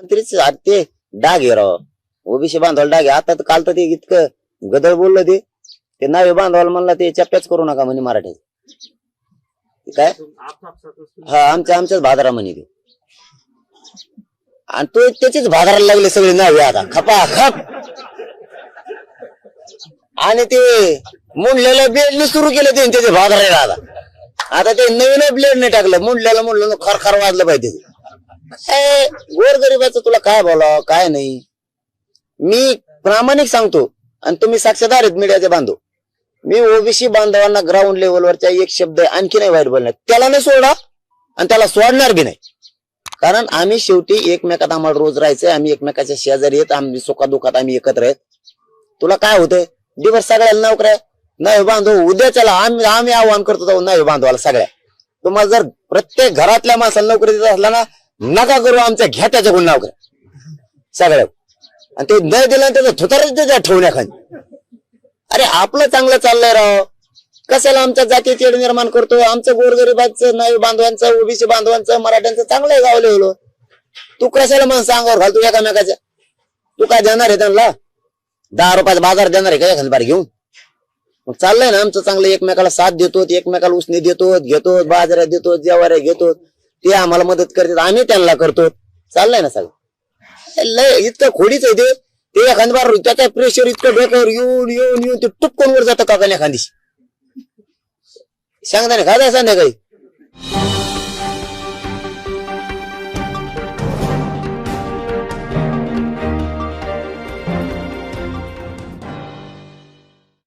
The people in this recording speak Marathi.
मंत्रीच आ- ते डाग आहे राव. ओबीसी बांधवाला डाग आहे. आता तर काल तर ते इतकं गदळ बोललं ते. ते नावे बांधवाला म्हणलं ते चप्प्याच करू नका म्हणे मराठी काय? हा आमच्या आमच्याच भादरा म्हणे ते. आणि तो त्याचेच भादराला लागले सगळे नावे आता. खपा खप. आणि ते मुंडलेलं ब्लेड सुरू केलं ते त्याचे भादराला आता. आता ते नवीन ब्लेड नाही टाकलं. मुंडल्याला मुंडलं खर खर वाजलं पाहिजे. गोरगरिबाचं तुला काय बोलावं काय नाही? मी प्रामाणिक सांगतो आणि तुम्ही साक्षीदार आहेत मीडियाचे बांधव. मी ओबीसी बांधवांना ग्राउंड लेवलवरच्या एक शब्द आणखी नाही वाईट बोलणार. त्याला नाही सोडा आणि त्याला सोडणार बी नाही. कारण आम्ही शेवटी एकमेकात आम्हाला रोज राहायचंय आम्ही एकमेकाच्या शेजारी येत आम्ही सुखादुखात आम्ही एकत्र आहेत. तुला काय होतंय? दिवस सगळ्याला नोकऱ्या नाही बांधव उद्या चला आम्ही आम्ही आव्हान करतो जाऊ नाही बांधवाला सगळ्या. तुम्हाला जर प्रत्येक घरातल्या माणसाला नोकरी देत असला ना नका करू आमच्या घ्या त्याच्याकडून करा सगळ्या आणि ते न दिलं आणि त्याचं थुतारच त्याच्या ठेवण्याखाली. अरे आपलं चांगलं चाललंय राव. कशाला आमच्या जाती तेढ निर्माण करतो आमचं गोरगरिबाचं नाही बांधवांचं ओबीसी बांधवांचं मराठ्यांचं चांगलं आहे गावले होलो तू कशाला माणसं अंगावर घालतो एकामेकाच्या तू काय देणार आहे त्यांना? दहा रुपयाचा बाजार देणार आहे का एखादी बार घेऊन? मग चाललंय ना आमचं चांगलं. एकमेकाला साथ देतो एकमेकाला उसने देतो घेतो बाजारात देतो जेवाऱ्या घेतो ते आम्हाला मदत करतात. आम्ही त्यांना करतो. चाललंय ना सगळं? लय इतकं खोडीच आहे ते. ते एखादी बार त्याचा प्रेशर इतकं डोक्यावर येऊन येऊन येऊन ते टुपकन वर जातं काका एखादी सांगता नाही खादा संध्याकाळी?